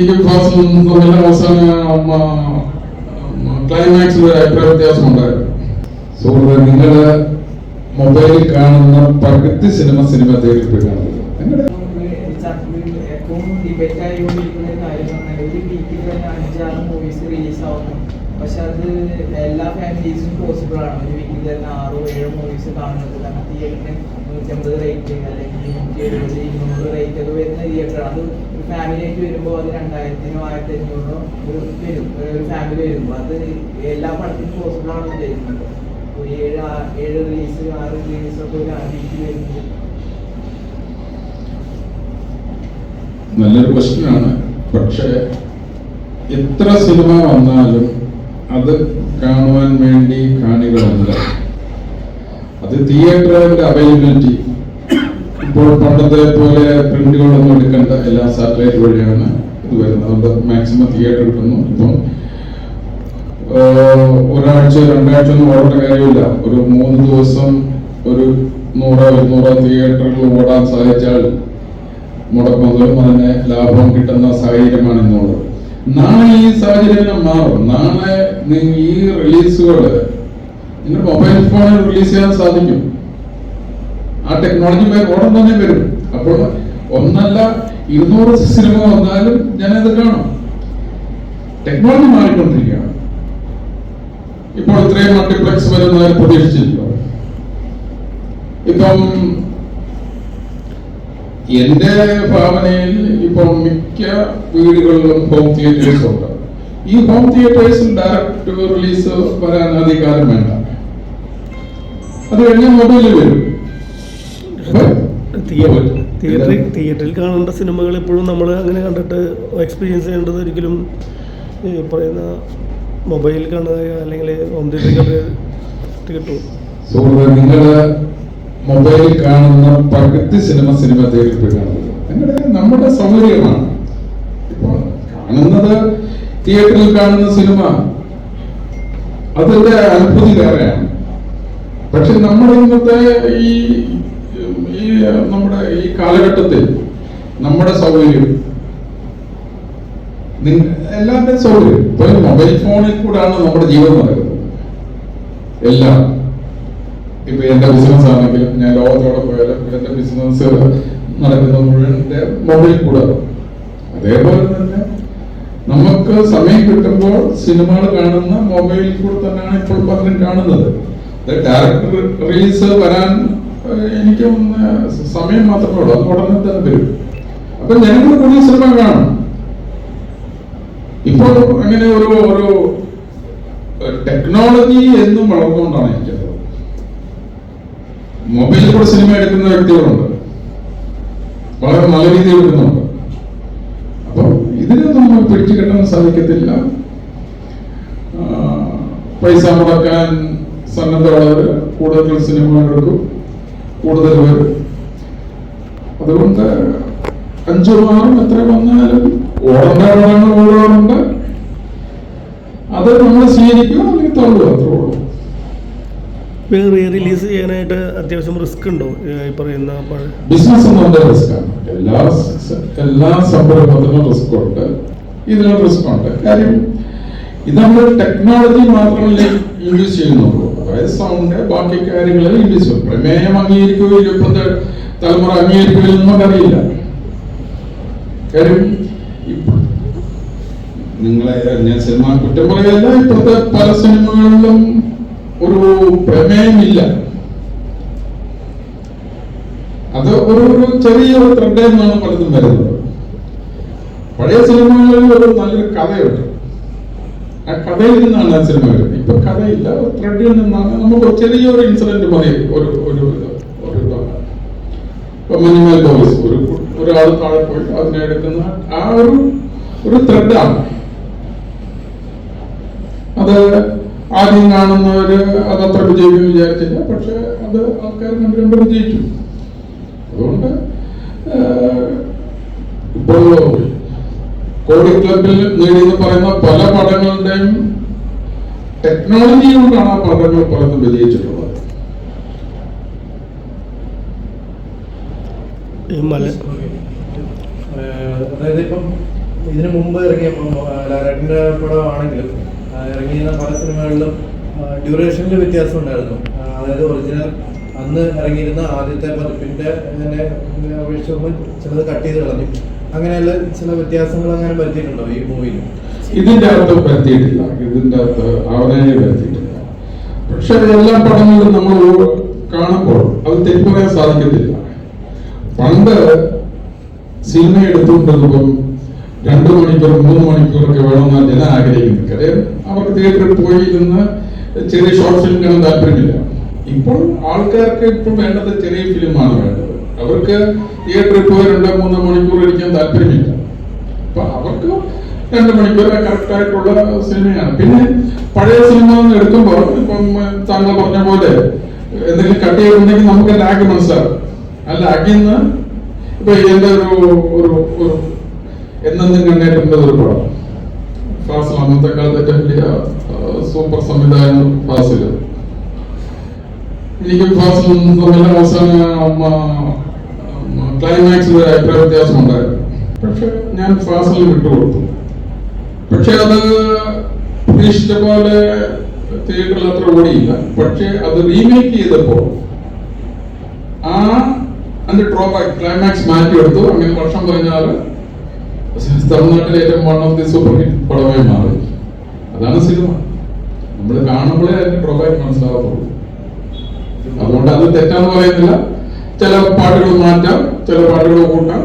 എനിക്ക് ഫാസിൽ തമ്മിൽ അവസാന ക്ലൈമാക്സിൽ ഒരു അഭിപ്രായ വ്യത്യാസം ഉണ്ടായിരുന്നു. സുഹൃത്ത് നിങ്ങൾ മൊബൈലിൽ കാണുന്ന പകുതി സിനിമ സിനിമ തിയേറ്ററിൽ പോയി കാണുന്നത്. നിങ്ങളുടെ ഡിബേറ്റ് ആയിക്കൊണ്ടിരിക്കുന്ന ഒരു കാര്യം പറഞ്ഞാൽ ഒരു വീക്കിൽ തന്നെ അഞ്ചാറ് മൂവീസ് റിലീസ് ആവുന്നു. പക്ഷെ അത് എല്ലാ ഫാമിലീസും പോസിബിൾ ആണ്. ഒരു വീക്കിൽ തന്നെ ആറോ ഏഴോ മൂവീസ് കാണുന്നത്. കാരണം തിയേറ്ററിന് നൂറ്റമ്പത് റേറ്റ് അല്ലെങ്കിൽ നൂറ്റി എഴുപത് ഇരുന്നൂറ് റേറ്റ് ഒക്കെ വരുന്ന തിയേറ്റർ അത് ഒരു ഫാമിലി ആയിട്ട് വരുമ്പോൾ അത് രണ്ടായിരത്തിനോ ആയിരത്തി അഞ്ഞൂറോ ഒരു വരും. ഒരു ഫാമിലി വരുമ്പോൾ അത് എല്ലാ പടത്തിനും പോസിബിൾ ആണെന്ന് വിചാരിക്കുന്നത് ഒരു ഏഴ് ഏഴ് റിലീസ് ആറ് റിലീസ് ഒക്കെ ഒരു വീക്കിൽ വരുന്നത് നല്ലൊരു ക്വസ്റ്റ്യനാണ് പക്ഷേ എത്ര സിനിമ വന്നാലും അത് കാണുവാൻ വേണ്ടി കാണികളല്ല അത് തിയേറ്ററിന്റെ അവൈലബിലിറ്റി ഇപ്പോൾ പണ്ടത്തെ പോലെ പ്രിന്റുകളൊന്നും എടുക്കേണ്ട എല്ലാ സാറ്റലൈറ്റ് വഴിയാണ് ഇത് വരുന്നത്. അത് മാക്സിമം തിയേറ്റർ കിട്ടുന്നു ഇപ്പം ഒരാഴ്ച രണ്ടാഴ്ച ഒന്നും ഓടേണ്ട കാര്യമില്ല. ഒരു മൂന്ന് ദിവസം ഒരു നൂറോ ഇരുന്നൂറോ തിയേറ്ററിൽ ഓടാൻ സാധിച്ചാൽ മുടക്കുന്നതും അതിന് ലാഭം കിട്ടുന്ന സാഹചര്യമാണ് ഇന്നുള്ളത്. നാളെ ഈ സാഹചര്യം മാറും. നാളെ നി- ഈ റിലീസുകൾ നിങ്ങൾ മൊബൈൽ ഫോണിൽ റിലീസ് ചെയ്യാൻ സാധിക്കും. ആ ടെക്നോളജി ഉടൻ തന്നെ വരും. അപ്പോൾ ഒന്നല്ല ഇരുന്നൂറ് സിനിമ വന്നാലും ഞാനത് കാണും. ടെക്നോളജി മാറിക്കൊണ്ടിരിക്കുകയാണ്. ഇപ്പോൾ ഇത്രയും മൾട്ടിപ്ലക്സ് വരുന്നതായി പ്രതീക്ഷിച്ചില്ല ഇപ്പം എന്റെ ഭാവനയിൽ ഇപ്പം മിക്ക വീടുകളിലും ഹോം തിയേറ്റേഴ്സ് ഉണ്ട്. ഈ ഹോം തിയേറ്റേഴ്സിൽ ഡയറക്റ്റ് റിലീസ് വരാൻ അധികാരം വേണ്ട. അത് കഴിഞ്ഞാൽ മൊബൈലിൽ വരും. തിയേറ്ററിൽ തിയേറ്ററിൽ കാണേണ്ട സിനിമകൾ എപ്പോഴും നമ്മൾ അങ്ങനെ കണ്ടിട്ട് എക്സ്പീരിയൻസ് ചെയ്യേണ്ടത് ഒരിക്കലും ഈ പറയുന്ന മൊബൈലിൽ കാണുക അല്ലെങ്കിൽ ഹോം തിയേറ്ററിൽ കിട്ടും. നിങ്ങൾ മൊബൈലിൽ കാണുന്ന പകുതി സിനിമ സിനിമ തിയേറ്ററിൽ കാണുന്നത് നമ്മുടെ സൗകര്യമാണ്. ഇപ്പോൾ കാണുന്നത് തിയേറ്ററിൽ കാണുന്ന സിനിമ അതിന്റെ അത്ഭുതി വേറെയാണ്. പക്ഷെ നമ്മുടെ ഇന്നത്തെ ഈ ഈ നമ്മുടെ ഈ കാലഘട്ടത്തിൽ നമ്മുടെ സൗകര്യം എല്ലാവരുടെയും സൗകര്യം. ഇപ്പൊ മൊബൈൽ ഫോണിൽ കൂടാണ് നമ്മുടെ ജീവിതം നടക്കുന്നത് എല്ലാം. ഇപ്പൊ എന്റെ ബിസിനസ് ആണെങ്കിലും ഞാൻ ലോകത്തോടെ പോയാലും എന്റെ ബിസിനസ് നടക്കുന്ന മുഴുവൻ മൊബൈൽ കൂടെ അതേപോലെ തന്നെ നമുക്ക് സമയം കിട്ടുമ്പോൾ സിനിമകൾ കാണുന്ന മൊബൈലിൽ കൂടെ തന്നെയാണ് ഇപ്പോൾ പലരും കാണുന്നത്. ഡയറക്ടർ റിലീസ് വരാൻ എനിക്ക് സമയം മാത്രമേ ഉള്ളൂ. അത് ഉടനെ തന്നെ വരും. അപ്പൊ ജനങ്ങൾ കൂടുതൽ സിനിമ കാണും. ഇപ്പോൾ അങ്ങനെ ഒരു ഒരു ടെക്നോളജി എന്നും വളർന്നുകൊണ്ടാണ് എനിക്കത് മൊബൈലിൽ കൂടെ സിനിമ എടുക്കുന്ന വ്യക്തികളുണ്ട്. വളരെ നല്ല രീതിയിൽ എടുക്കുന്നുണ്ട് അപ്പൊ ഇതിനൊന്നും നമ്മൾ പിടിച്ചു കെട്ടാൻ സാധിക്കത്തില്ല. പൈസ മുടക്കാൻ സന്നദ്ധമുള്ളവർ കൂടുതൽ സിനിമ എടുക്കും കൂടുതൽ വരും. അതുകൊണ്ട് അഞ്ചും ആറും എത്ര വന്നാലും ഓടേണ്ടവരാണ് ഓടാറുണ്ട്. അത് നമ്മൾ സ്വീകരിക്കുക അല്ലെങ്കിൽ തള്ളുക അത്രേ ഉള്ളൂ. റീ റിലീസ് ചെയ്യാനായിട്ട് അത്യാവശ്യം റിസ്ക് ഉണ്ടോ? ഈ പറയുന്ന ബിസിനസ് റിസ്ക് ആണ്. എല്ലാ എല്ലാ സംരംഭത്തിനും റിസ്ക് ഉണ്ട്. ഇതിനും പ്രശ്നമുണ്ട്. കാര്യം ഇത് നമ്മൾ ടെക്നോളജി മാത്രമല്ല ഇൻഡ്യൂസ് ചെയ്യുന്നുള്ളൂ. അതായത് സൗണ്ട് ബാക്കി കാര്യങ്ങളിൽ ഇൻഡ്യൂസ് ചെയ്യും പ്രമേയം അംഗീകരിക്കുകയോ ഇപ്പോഴത്തെ തലമുറ അംഗീകരിക്കുകയോ നമുക്കറിയില്ല. കാര്യം നിങ്ങളെ ഞാൻ സിനിമ കുറ്റം പറയല്ല ഇപ്പോഴത്തെ പല സിനിമകളിലും ഒരു പ്രമേയമില്ല. അത് ഒരു ചെറിയ ഒരു ത്രെഡ് എന്നാണ് പലതും വരുന്നത് പഴയ സിനിമകളിൽ ഒരു നല്ലൊരു കഥയുണ്ട്. ആ കഥയിൽ നിന്നാണ് ആ സിനിമ വരുന്നത്. ഇപ്പൊ കഥയില്ല ത്രെഡിൽ നിന്നാണ് നമുക്ക് ചെറിയൊരു ഇൻസിഡന്റ് മതി. ഒരു ഒരു ഒരു ഇപ്പൊ മഞ്ഞുമൽ ബോയ്സ് ഒരു ഒരാൾ താഴെ പോയി അതിനെ എടുക്കുന്ന ആ ഒരു ഒരു ത്രെഡാണ് അത് ആദ്യം കാണുന്നവര് അത് അത്ര വിജയിക്കും വിചാരിച്ചില്ല. പക്ഷെ അത് ആൾക്കാർ കണ്ട് കണ്ട് വിജയിച്ചു. അതുകൊണ്ട് ഇപ്പോൾ കോടി ക്ലബിൽ നേടിയെന്ന് പറയുന്ന പല പടങ്ങളുടെയും ടെക്നോളജി കൊണ്ടാണ് ആ പടങ്ങൾ പലതും വിജയിച്ചിട്ടുള്ളത് അതായത് ഇപ്പം ഇതിനു മുമ്പ് ഇറങ്ങിയ ലാലേട്ടന്റെ പടമാണെങ്കിലും ഇറങ്ങിയ പല സിനിമകളിലും ഡ്യൂറേഷനിൽ വ്യത്യാസം ഉണ്ടായിരുന്നു. അതായത് ഒറിജിനൽ അന്ന് ഇറങ്ങിയിരുന്ന ആദ്യത്തെ പതിപ്പിന്റെ അപേക്ഷിച്ച് ചിലത് കട്ട് ചെയ്ത് കളഞ്ഞു. അങ്ങനെയുള്ള ചില വ്യത്യാസങ്ങൾ അങ്ങനെ വരുത്തിയിട്ടുണ്ടോ ഈ മൂവിയിൽ? ഇതിന്റെ അകത്ത് വരുത്തിയിട്ടില്ല. ഇതിന്റെ അകത്ത് അവനെ വരുത്തിയിട്ടില്ല. പക്ഷെ എല്ലാ പടങ്ങളിലും നമ്മൾ കാണുമ്പോൾ അത് തെറ്റ് പറയാൻ സാധിക്കത്തില്ല. പണ്ട് സിനിമ എടുത്തുകൊണ്ടിരുന്നപ്പം രണ്ടു മണിക്കൂർ മൂന്ന് മണിക്കൂറൊക്കെ വേണമെന്നാണ് ജനം ആഗ്രഹിക്കുന്നത്. കാര്യം അവർക്ക് തിയേറ്ററിൽ പോയി ഇരുന്ന് ചെറിയ ഷോർട്ട് ഫിലിം കാണാൻ താല്പര്യമില്ല. ഇപ്പോൾ ആൾക്കാർക്ക് ഇപ്പോൾ വേണ്ടത് ചെറിയ ഫിലിമാണ് വേണ്ടത്. അവർക്ക് തിയേറ്ററിൽ പോയി രണ്ടോ മൂന്നോ മണിക്കൂർ ഇരിക്കാൻ താല്പര്യമില്ല. അപ്പൊ അവർക്ക് രണ്ട് കറക്റ്റ് ആയിട്ടുള്ള സിനിമയാണ്. പിന്നെ പഴയ സിനിമ എടുക്കുമ്പോൾ ഇപ്പം താങ്കൾ പറഞ്ഞ പോലെ എന്തെങ്കിലും കട്ട് ചെയ്തിട്ടുണ്ടെങ്കിൽ നമുക്ക് ലാഗ് മനസ്സിലാവും. ആ ലാഗിൽ നിന്ന് ഇപ്പൊ എന്റെ ഒരു ഒരു എന്നെന്നും കണ്ടേറ്റേണ്ട ഒരു പടം ഫാസിൽ അന്നത്തെ ഏറ്റവും വലിയ സൂപ്പർ സംവിധായകൻ ഫാസിൽ. എനിക്ക് ഫാസിൽ തമ്മിൽ അവസാന ക്ലൈമാക്സിൽ ഒരു അഭിപ്രായ വ്യത്യാസം ഉണ്ടായിരുന്നു പക്ഷെ ഞാൻ ഫാസിൽ വിട്ടുകൊടുത്തു പക്ഷെ അത് പ്രതീക്ഷിച്ച പോലെ തിയേറ്ററിൽ അത്ര ഓടിയില്ല. പക്ഷെ അത് റീമേക്ക് ചെയ്തപ്പോൾ ആ അതിന്റെ ഡ്രോബാക്ക് ക്ലൈമാക്സ് മാറ്റിയെടുത്തു. അങ്ങനെ വർഷം പറഞ്ഞാൽ തമിഴ്നാട്ടിലെ ഏറ്റവും one of the super hit പടമായി മാറി. അതാണ് സിനിമ. നമ്മൾ കാണുമ്പോഴേ അതിന്റെ ഡ്രോബാക്ക് മനസ്സിലാകത്തുള്ളൂ അതുകൊണ്ട് അത് തെറ്റാന്ന് പറയുന്നില്ല. പാട്ടുകൾ മാറ്റാം ചില പാട്ടുകൾ കൂട്ടാം.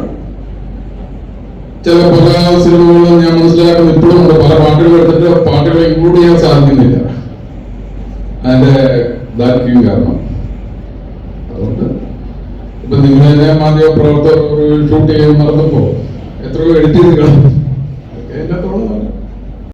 ചില പല സിനിമകളും ഞാൻ മനസ്സിലാക്കുന്ന ഇപ്പോഴും ഉണ്ട് പല പാട്ടുകൾ എടുത്തിട്ട് പാട്ടുകൾ ഇൻക്ലൂഡ് ചെയ്യാൻ സാധിക്കുന്നില്ല. അതിന്റെ ദാർഢ്യം കാരണം. അതുകൊണ്ട് ഇപ്പൊ നിങ്ങൾ തന്നെ മാധ്യമ പ്രവർത്തകർ ഷൂട്ട് ചെയ്യാൻ നടന്നപ്പോ എത്രയോ എഡിറ്റ് ചെയ്ത്